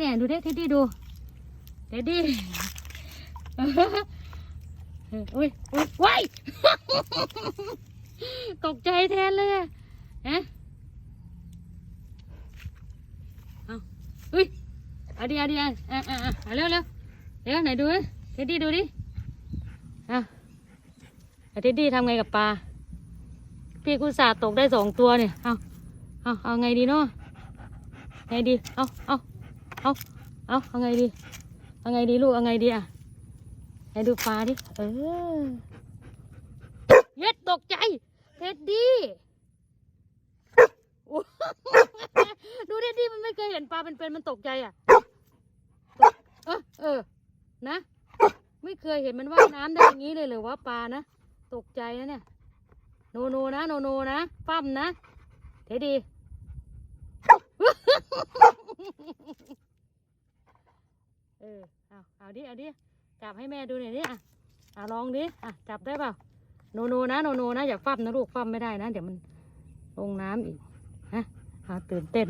เนี่ย ดูดิเท็ดดี้ดูเท็ดดี้อุ้ยอุ้ยว้ายตกใจแทนเลยฮะเอาอุ้ยเอาดิเอาดิอะอะอะอะเอาเร็วเร็วเร็วไหนดูเท็ดดี้ดูดิอะเอาเท็ดดี้ทำไงกับปลาพี่กุศาตกได้สองตัวเนี่ยเอาเอาเอาไงดีเนาะไงดีเอาเอา เอาเอาเอาไงดี เอาไงดีลูก เอาไงดีอะไหนดูปลาดิ เออ เย็ดตกใจ เท็ดดี้โอ้ดูเท็ดดี้มันไม่เคยเห็นปลาเป็นๆมันตกใจอะ เออ เออ นะ ไม่เคยเห็นมันว่ายน้ำได้อย่างนี้เลยเหรือว่าปลานะ ตกใจนะเนี่ย โนโนนะโนโนนะปั้มนะ เท็ดดี้ เออเอาเอาดิเอาดิจับให้แม่ดูหน่อยดิอะอะลองดิอะจับได้เปล่าโนโนนะโนโนนะอย่าฟั่มนะลูกฟั่มไม่ได้นะ เดี๋ยวมันลงน้ำอีกนะอ่าตื่นเต้น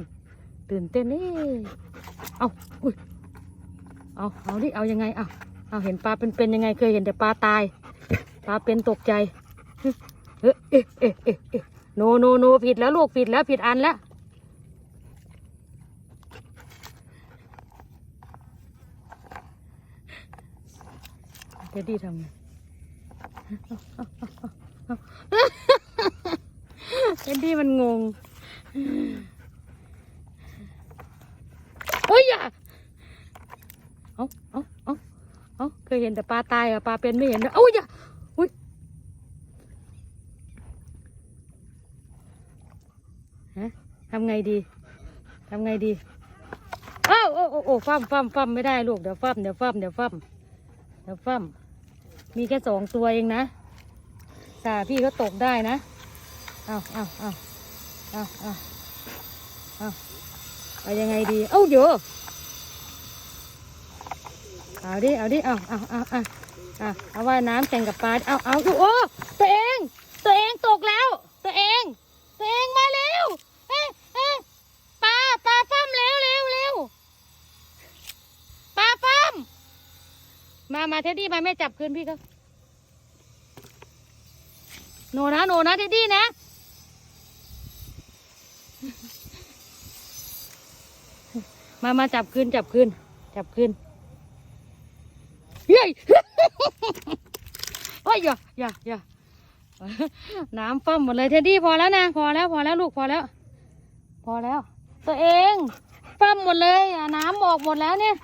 ตื่นเต้นนี่เอาอุ้ยเอาเอาดิเอายังไงเอาเอาเห็นปลาเป็นเป็นยังไงเคยเห็นแต่ปลาตายปลาเป็นตกใจเอ๊ะเอ๊ะเอ๊ะเอ๊ะเอ๊ะโนโนโนผิดแล้วลูกผิดแล้วผิดอันแล้ว เดี๋ยวดีทำไงเอ็นดี้มันงงโอ้ยอย่าเอาเอาเอาเอาเคยเห็นแต่ปลาตายอะปลาเป็นไม่เห็นเลยโอ้ยอย่าอุ้ยฮะทำไงดีทำไงดีอ้าวโอ้โอ้โอ้ฟั่มฟั่มฟั่มไม่ได้ลูก เดี๋ยวฟั่มเดี๋ยวฟั่มเดี๋ยวฟั่ม เดี๋ยวฟั่มมีแค่สองตัวเองนะสาพี่ก็ตกได้นะเอาเอาเอาเอาเอาเอาเอายังไงดี เอ้าเดี๋ยวเอาดิ เอาดิเอาเอาเอาเอาเอาเอาว่ายน้ำแข่งกับปลา เอาเอาดูโอ้ตัวเอง ตัวเองตกแล้ว ตัวเองมาเร็วเอ๊ะเอ๊ะปลา ปลาฟ้ามเร็วเร็วเร็วปลาฟ้าม มา มาเท็ดดี้มาแม่จับคืนพี่เขาโนนะโนนะเท็ดดี้นะ มา มาจับคืนจับคืนจับคืนเฮ้ยโอ้ยอย่าอย่าอย่าน้ำฟั่มหมดเลยเท็ดดี้พอแล้วนะ พอแล้วพอแล้วลูกพอแล้ว พอแล้ว ตัวเองฟั่มหมดเลยอะน้ำออกหมดแล้วเนี่ย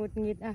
งุดหงิดอะ